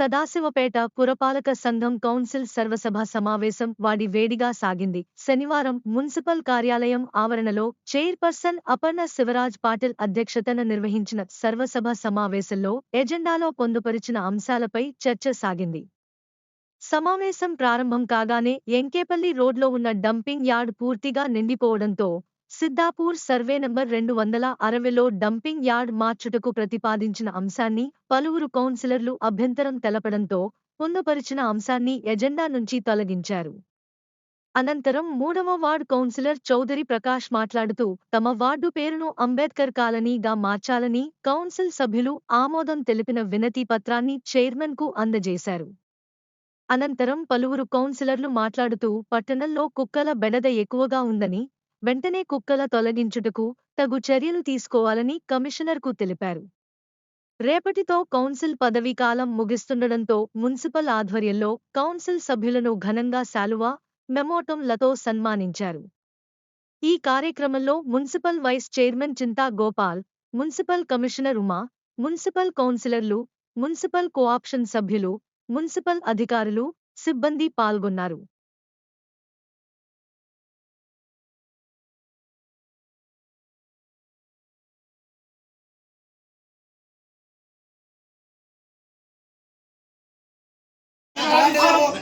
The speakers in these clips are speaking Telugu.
సదాశివపేట పురపాలక సంఘం కౌన్సిల్ సర్వసభ సమావేశం వాడి వేడిగా సాగింది. శనివారం మున్సిపల్ కార్యాలయం ఆవరణలో చైర్పర్సన్ అపర్ణ శివరాజ్ పాటిల్ అధ్యక్షతన నిర్వహించిన సర్వసభ సమావేశంలో ఎజెండాలో పొందుపరిచిన అంశాలపై చర్చ సాగింది. సమావేశం ప్రారంభం కాగానే ఎంకేపల్లి రోడ్లో ఉన్న డంపింగ్ యార్డ్ పూర్తిగా నిండిపోవడంతో సిద్ధాపూర్ సర్వే నంబర్ రెండు వందల అరవైలో డంపింగ్ యార్డ్ మార్చుటకు ప్రతిపాదించిన అంశాన్ని పలువురు కౌన్సిలర్లు అభ్యంతరం తెలపడంతో పొందుపరిచిన అంశాన్ని ఎజెండా నుంచి తొలగించారు. అనంతరం మూడవ వార్డ్ కౌన్సిలర్ చౌదరి ప్రకాష్ మాట్లాడుతూ తమ వార్డు పేరును అంబేద్కర్ కాలనీగా మార్చాలని కౌన్సిల్ సభ్యులు ఆమోదం తెలిపిన వినతి పత్రాన్ని చైర్మన్కు అందజేశారు. అనంతరం పలువురు కౌన్సిలర్లు మాట్లాడుతూ పట్టణంలో కుక్కల బెడద ఎక్కువగా ఉందని వెంటనే కుక్కల తొలగించుటకు తగు చర్యలు తీసుకోవాలని కమిషనర్కు తెలిపారు. రేపటితో కౌన్సిల్ పదవీకాలం ముగిస్తుండటంతో మున్సిపల్ ఆధ్వర్యంలో కౌన్సిల్ సభ్యులను ఘనంగా శాలువా మెమోటంలతో సన్మానించారు. ఈ కార్యక్రమంలో municipal vice chairman Chinta Gopal municipal commissioner Uma municipal కౌన్సిలర్లు మున్సిపల్ కోఆప్షన్ సభ్యులు మున్సిపల్ అధికారులు సిబ్బంది పాల్గొన్నారు.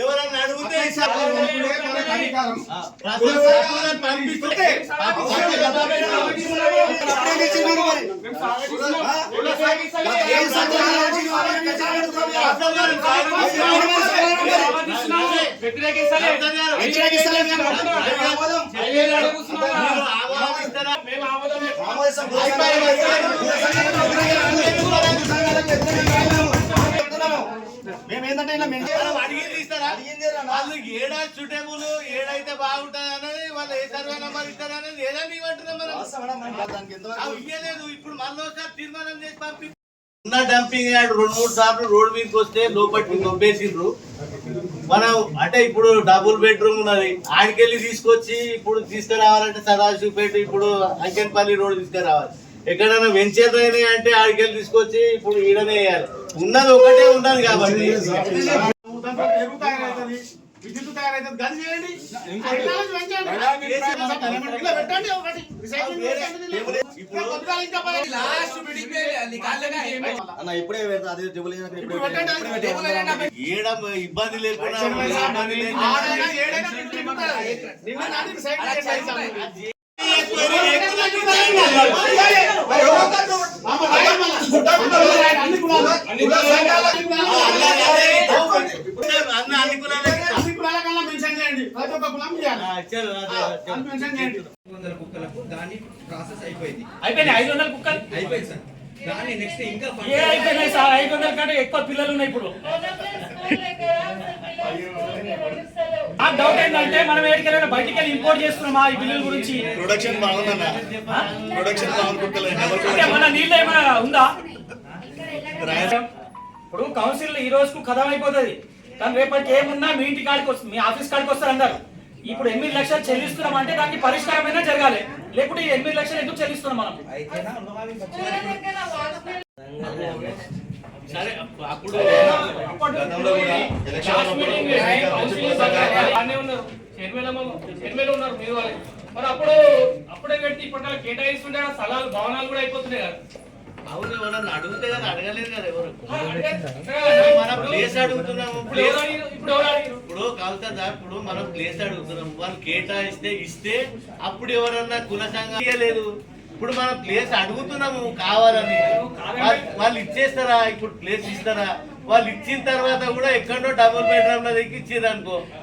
ఎవరన్నా అడిగితే అప్పుడే తెచ్చినారు మరి. ఏంటంటే ఇలా మేము అడిగింది ఇస్తారా. వాళ్ళు ఏడా సుటేబుల్ ఏడైతే బాగుంటుంది అన్నది వాళ్ళు ఏ సర్వే నెంబర్ ఇస్తారు అనేది ఎంతవరకు అవి ఇయ్యలేదు. ఇప్పుడు మళ్ళీ ఒకసారి తీర్మానం చేసి పంపి ఉన్న డంపింగ్ యార్డ్ రెండు మూడు సార్లు రోడ్ మీదకి వస్తే లోపలికి దొబ్బేసిండ్రు. మనం అంటే ఇప్పుడు డబుల్ బెడ్రూమ్ ఉన్నది. ఆడికెళ్ళి తీసుకొచ్చి ఇప్పుడు తీసుకురావాలంటే సదాశివపేట ఇప్పుడు అంకెన్పల్లి రోడ్ తీసుకురావాలి. ఎక్కడైనా వెంచర్ అయినాయి అంటే ఆడికెళ్ళి తీసుకొచ్చి ఇప్పుడు ఈడనే వేయాలి. ఉన్నది ఒకటే ఉన్నది కాబట్టి. విద్యుత్ గది చేయండి పెట్టండి ఒకటి ఇప్పుడే అదే. ఏడ ఇబ్బంది లేకుండా ఇబ్బంది లేకుండా ఆడైనా ఏడైనా మీకు తిరుగుతారు. నిన్న నాటి రీసైక్లింగ్ చేసేసాము. అమ్మ, రాయమ్మ. అన్ని కులాలు. అన్ని సంఘాలు, అన్ని కులాలు. అన్న అన్ని కులాలకి అన్ని కులాల కన్నా మెన్షన్ చేయండి ప్రతి ఒక్క కులం చేయాలి ఆ, ఇచ్చారు, అదే, ఇచ్చారు. అది మెన్షన్ చేయండి వందల కుక్కలకు దాని ప్రాసెస్ అయిపోయింది. అయిపోయినాయి ఐదు వందల కుక్కలు? అయిపోయింది సార్. దాన్ని నెక్స్ట్ ఇంకా ఏ అయిపోయినాయి సార్? ఐదు వందల కంటే ఎక్కువ పిల్లలు ఉన్నాయి ఇప్పుడు. ఆ డౌట్ ఏంటంటే మనం ఎక్కడికైనా బయటికి వెళ్ళి ఇంపోర్ట్ చేస్తున్నామా ఈ బిల్లుల గురించి? ప్రొడక్షన్ బాగుందన్న. ప్రొడక్షన్ బాగుంటుంది మన నీళ్ళు ఏమైనా ఉందా? ఇప్పుడు కౌన్సిల్ ఈ రోజుకు కథం అయిపోతుంది కానీ రేపటికి ఏమున్నా మీ ఇంటి కాడికి వస్తుంది మీ ఆఫీస్ కాడికి వస్తారు అందరు ఇప్పుడు ఎనిమిది లక్షలు చెల్లిస్తున్నాం అంటే దానికి పరిష్కారమైనా జరగాలి. లేకుంటే ఈ ఎనిమిది లక్షలు ఎందుకు చెల్లిస్తున్నాం మనం? సరే అప్పుడు ఉన్నారు. మీరు అప్పుడు అప్పుడే పెట్టి ఇప్పుడు కేటాయిస్తుంటే ఆ స్థలాలు భవనాలు కూడా అయిపోతున్నాయి కదా. అవును ఎవరన్నా అడిగితే కదా అడగలేదు కదా ఎవరు? మన ప్లేస్ అడుగుతున్నాము ఇప్పుడు అడిగారు? ఇప్పుడు మనం ప్లేస్ అడుగుతున్నాం వాళ్ళు కేటాయిస్తే ఇస్తే అప్పుడు ఎవరన్నా కుల సంఘం ఇయ్యలేదు. ఇప్పుడు మనం ప్లేస్ అడుగుతున్నాము కావాలని. వాళ్ళు- ఇచ్చేస్తారా? ఇప్పుడు ప్లేస్ ఇస్తారా? వాళ్ళు ఇచ్చిన తర్వాత కూడా ఎక్కడో డబుల్ బెడ్రూమ్లో దిక్కి ఇచ్చారు అనుకో.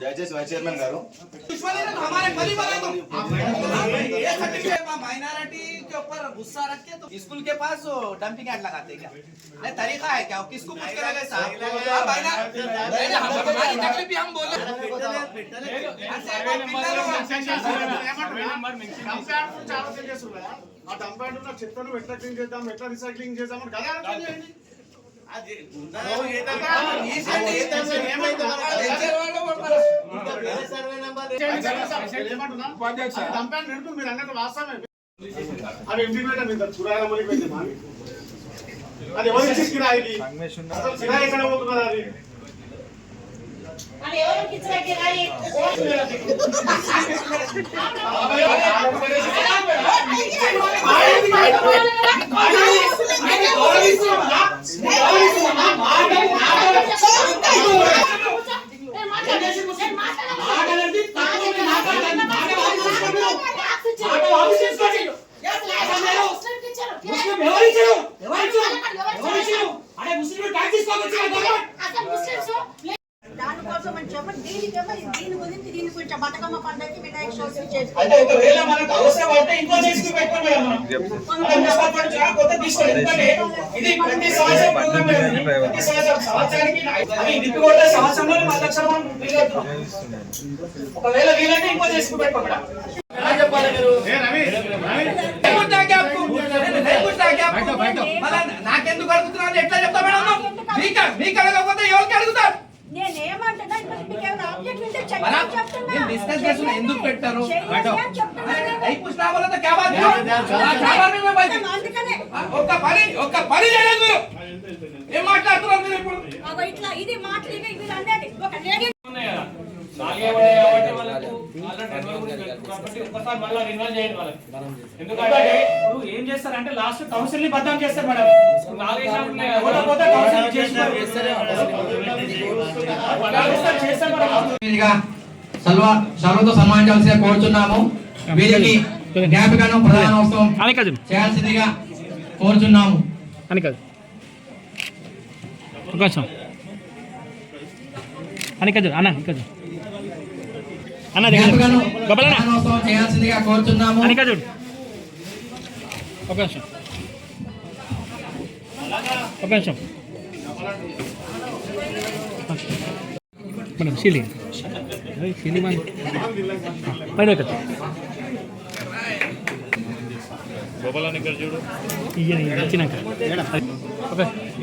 దయచేసి వైస్ చైర్మన్ గారు दुश्मनी है तो हमारे पति बना दो ये सर्टिफिकेट माइनॉरिटी के ऊपर गुस्सा रख के तो स्कूल के पास डंपिंग यार्ड लगाते क्या नहीं तरीका है क्या किसको पूछ कर लगे साहब हाँ, भाई ना, नहीं, नहीं, हम- हमारी तकलीफ भी हम बोले డంప్యార్డ్ చాలా సేల్ చేస్తారు కదా ఆ డంప్యార్డ్ ఉన్న చెత్తను ఎట్లా క్లీన్ చేద్దాం ఎట్లా రీసైక్లింగ్ చేద్దాం అని కదా ఆలోచన చేయండి. అది ఉన్నదో ఏ టైంలో ఈ సర్వే ఏ టైంలో ఏమైందో మనకు ఇంకా వేరే సర్వే నెంబర్ ఏమంటున్నా? అది డంప్యార్డ్ నింపు మీరు అన్నట్టు వాస్తవమే అది ఇంటిగ్రేటర్ మీద చురాయిల మళ్ళీ పెట్టింది మాది. అది ఎవరు ఇచ్చిన కిరాయి అసలు కిరాయి ఎక్కడ పోతున్నారు అది అని ఎవరికి ఇచ్చిన కిరాయి? ముస్లిం అవి విప్పి కొట్టే సంవత్సరంలో పది లక్షలు మనం వీలవుతున్నాం ఒకవేళ వీలంటే ఇంకో చేసుకు ఎట్లా చెప్తా మేడం మీకు ఎందుకు పెట్టారు? ఒక్క పని ఒక్క పని చేయలేదు ఏం మాట్లాడుతున్నారు మీరు ఇప్పుడు? ఇట్లా ఇది మీరు అనేది ఒక లేడీ ఎందుకంటే ఇప్పుడు ఏం చేస్తారంటే లాస్ట్ కౌన్సిల్ని చేస్తారు మేడం. సర్వతో కోరుచున్నాము. వీరికి జ్ఞాపికను ప్రధానోత్సవం చేయాల్సిందిగా కోరుచున్నాము. అని కాదు కొంచెం అని కాదు అన్న కాదు అన్న చేయాల్సిందిగా కోరుచున్నాము అని కాదు ఒక నిమిషం ఒక నిమిషం మేడం సీలి సీలి మన పైన కదా ఇయ్యని వచ్చినాక ఓకే.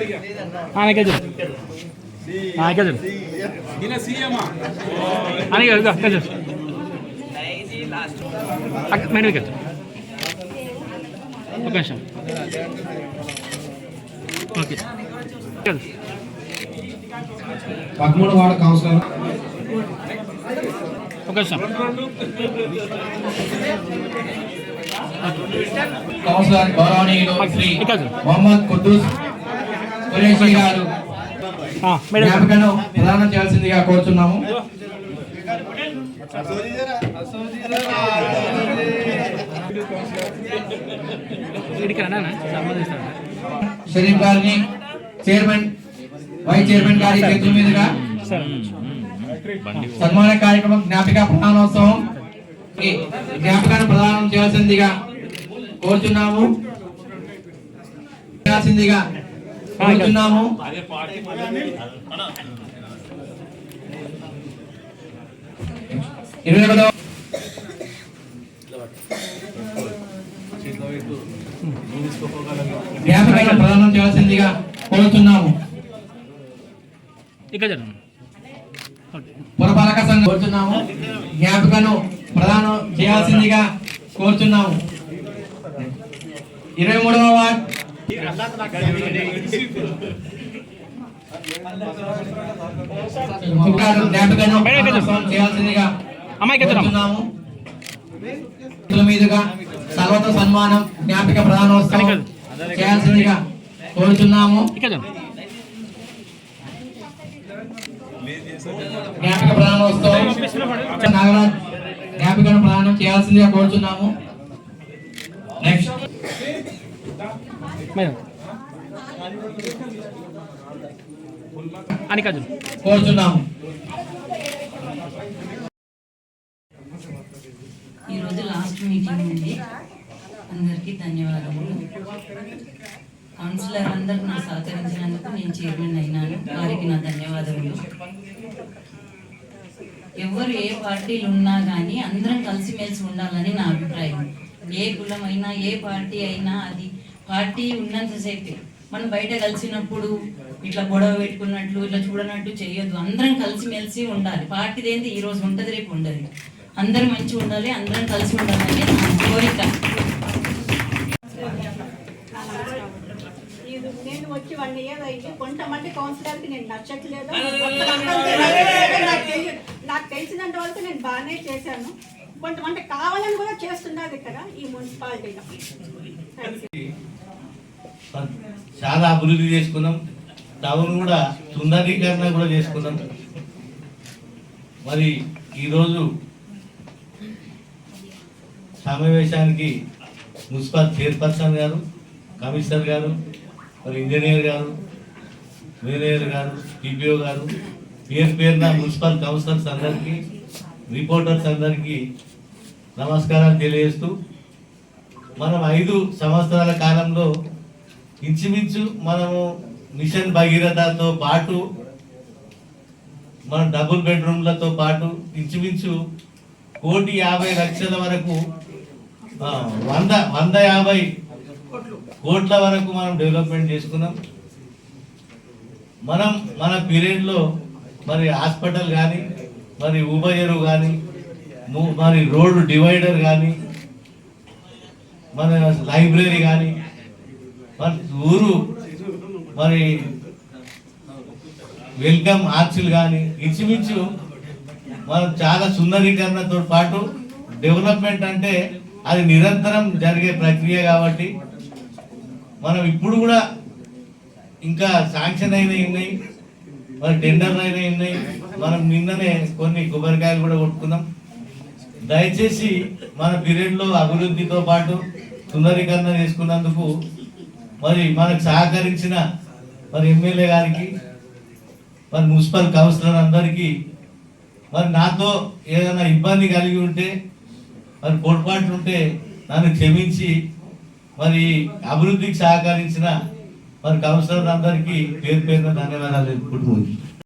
ఇక ఇక చూడు ఇక చూడు అని ఇక ఇక చూడు అక్క- మేడం ఇక్కడ ఒక నిమిషం ఓకే ఇక్కడ పదమూడు వార్డు కౌన్సిలర్ ఒక నిమిషం కౌన్సిలర్ గౌరవనీయులు శ్రీ ఇక్కడ. మొహమ్మద్ కుద్దూస్ గారు. మేడం. జ్ఞాపికను ప్రదానం చేయాల్సిందిగా సంబంధిస్తాను షరీఫ్ గారిని చైర్మన్ వైస్ చైర్మన్ గారి చేతుల మీదుగా సన్మాన కార్యక్రమం జ్ఞాపిక ప్రధానోత్సవం ఈ జ్ఞాపికను ప్రదానం చేయాల్సిందిగా కోరుచున్నాము. చేయాల్సిందిగా కోరుచున్నాము ఇరవై ఒకటో జ్ఞాపికను ప్రదానం చేయాల్సిందిగా ఓకే. పురపాలక సంఘం కోరుచున్నాము జ్ఞాపికను ప్రదానం చేయాల్సిందిగా కోరుచున్నాము ఇరవై మూడవ వార్డ్ గారు జ్ఞాపికను ప్రదానం చేయాల్సిందిగా కోరుతున్నాము. చేతుల మీదుగా సర్వత సన్మానం జ్ఞాపిక ప్రధానోత్సవం చేయాల్సిందిగా కోరుతున్నాము జ్ఞాపిక ప్రధానోత్సవం నాగరాజ్ జ్ఞాపికను ప్రదానం చేయాల్సిందిగా కోరుతున్నాము నెక్స్ట్ కోరుతున్నాము ఈరోజు లాస్ట్ మీటింగ్ ఉంది అందరికీ ధన్యవాదములు. కౌన్సిలర్ అందరికి నాకు సహకరించినందుకు నేను చైర్మన్ అయినాను. వారికి నా ధన్యవాదములు. ఎవరు ఏ పార్టీలు ఉన్నా కానీ అందరం కలిసిమెలిసి ఉండాలని నా అభిప్రాయం. ఏ కులమైనా ఏ పార్టీ అయినా అది పార్టీ ఉన్నంతసేపే మనం బయట కలిసినప్పుడు ఇట్లా గొడవ పెట్టుకున్నట్లు ఇట్లా చూడనట్టు చేయొద్దు. అందరం కలిసిమెలిసి ఉండాలి. పార్టీది ఏంటి ఈ రోజు ఉంటుంది రేపు ఉండదు. అందరం మంచిగా ఉండాలి అందరం కలిసి ఉండాలని కోరిక. ఇది నేను వచ్చి వన్ ఇయర్ అయింది. కొంతమంది కౌన్సిలర్కి నేను నచ్చట్లేదు. నాకు నాకు తెలిసినంత వరకు నేను బాగానే చేశాను. కొంతమంది కావాలని కూడా చేస్తున్నారు ఇక్కడ ఈ మున్సిపాలిటీలో. చాలా అభివృద్ధి చేసుకున్నాం. టౌన్ కూడా సుందరీకరణ కూడా చేసుకున్నాం. మరి ఈరోజు సమావేశానికి మున్సిపల్ చైర్పర్సన్ గారు కమిషనర్ గారు మరి ఇంజనీర్ గారు మేనేజర్ గారు టీపీఓ గారు పేరు పేరున మున్సిపల్ కౌన్సిలర్స్ అందరికీ రిపోర్టర్స్ అందరికీ నమస్కారాలు తెలియజేస్తూ మనం ఐదు సంవత్సరాల కాలంలో ఇంచుమించు మనము మిషన్ భగీరథతో పాటు మన డబుల్ బెడ్రూమ్లతో పాటు ఇంచుమించు కోటి యాభై లక్షల వరకు వంద వంద యాభై కోట్ల వరకు మనం డెవలప్మెంట్ చేసుకున్నాం. మనం మన పీరియడ్లో మరి హాస్పిటల్ కానీ మరి ఉభయరు కానీ మరి రోడ్డు డివైడర్ కానీ మన లైబ్రరీ కానీ మన ఊరు మరి వెల్కమ్ ఆర్చులు కానీ ఇంచుమించు మనం చాలా సుందరీకరణతో పాటు డెవలప్మెంట్ అంటే అది నిరంతరం జరిగే ప్రక్రియ కాబట్టి మనం ఇప్పుడు కూడా ఇంకా శాంక్షన్ అయినవి ఉన్నాయి మరి టెండర్లు అయినవి ఉన్నాయి మనం నిన్ననే కొన్ని కొబ్బరికాయలు కూడా కొట్టుకున్నాం. దయచేసి మన పీరియడ్లో అభివృద్ధితో పాటు సుందరీకరణ చేసుకున్నందుకు మరి మనకు సహకరించిన మరి ఎమ్మెల్యే గారికి మరి మున్సిపల్ కౌన్సిలర్ అందరికీ మరి నాతో ఏదైనా ఇబ్బంది కలిగి ఉంటే మరి పొరపాట్లు ఉంటే నన్ను క్షమించి మరి అభివృద్ధికి సహకరించిన మరి కౌన్సిలర్ అందరికీ పేరు పేరున ధన్యవాదాలు తెలుపుకుంటూ